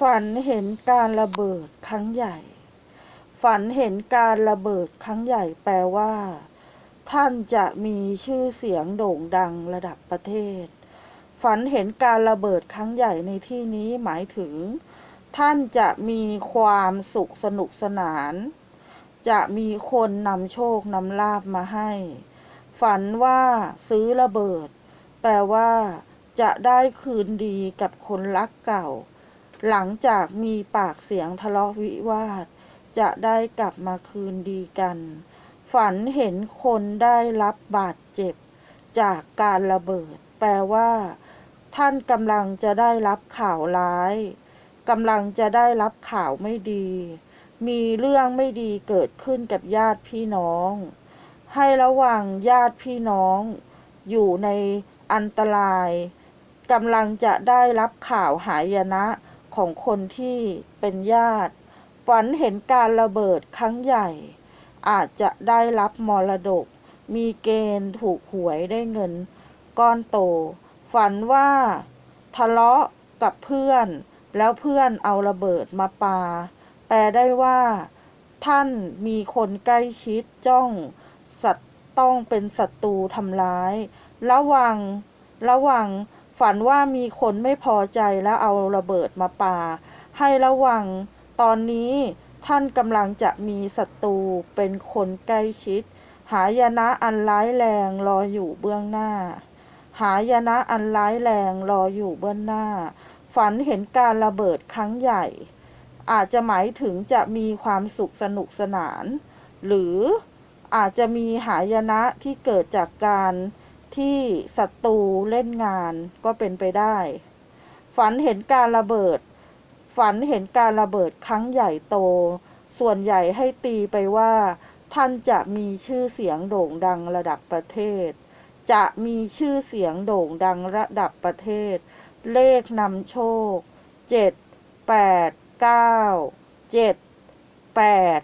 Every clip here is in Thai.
ฝันเห็นการระเบิดครั้งใหญ่ ฝันเห็นการระเบิดครั้งใหญ่แปลว่า ท่านจะมีชื่อเสียงโด่งดังระดับประเทศ ฝันเห็นการระเบิดครั้งใหญ่ในที่นี้หมายถึง ท่านจะมีความสุขสนุกสนาน จะมีคนนำโชคนำลาบมาให้ ฝันว่าซื้อระเบิด แปลว่า จะได้คืนดีกับคนรักเก่า หลังจากมีปากเสียงทะเลาะวิวาท จะได้กลับมาคืนดีกัน ฝันเห็นคนได้รับบาดเจ็บ จากการระเบิด แปลว่า ท่านกำลังจะได้รับข่าวร้ายกำลังจะได้รับข่าวไม่ดี มีเรื่องไม่ดีเกิดขึ้นกับญาติพี่น้อง ให้ระวังญาติพี่น้อง อยู่ในอันตรายกำลังจะได้รับข่าวหายนะ ของคนที่เป็นญาติ ฝันเห็นการระเบิดครั้งใหญ่ อาจจะได้รับมรดก มีเกณฑ์ถูกหวยได้เงิน ก้อนโต ฝันว่า ทะเลาะกับเพื่อน แล้วเพื่อนเอาระเบิดมาปา แปลได้ว่า ท่านมีคนใกล้ชิดจ้องสัตต้องเป็นศัตรูทำร้าย ระวัง ระวัง ฝันว่ามีคนไม่พอใจแล้วเอาระเบิดมาปา ให้ระวังตอนนี้ท่านกำลังจะมีศัตรูเป็นคนใกล้ชิด หายนะอันร้ายแรงรออยู่เบื้องหน้า หายนะอันร้ายแรงรออยู่เบื้องหน้า ฝันเห็นการระเบิดครั้งใหญ่ อาจจะหมายถึงจะมีความสุขสนุกสนาน หรืออาจจะมีหายนะที่เกิดจากการ ที่ศัตรูเล่นงานก็เป็นไปได้ ฝันเห็นการระเบิด ฝันเห็นการระเบิดครั้งใหญ่โต ส่วนใหญ่ให้ตีไปว่า ท่านจะมีชื่อเสียงโด่งดังระดับประเทศ จะมีชื่อเสียงโด่งดังระดับประเทศ เลขนำโชค เจ็ดแปดเก้าเจ็ดแปด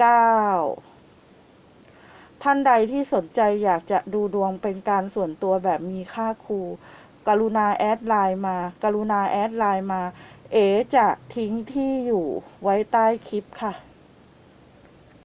เก้า ท่านใดที่สนใจอยากจะดูดวงเป็นการส่วนตัวแบบมีค่าครู กรุณาแอดไลน์มา กรุณาแอดไลน์มา เอจะทิ้งที่อยู่ไว้ใต้คลิปค่ะ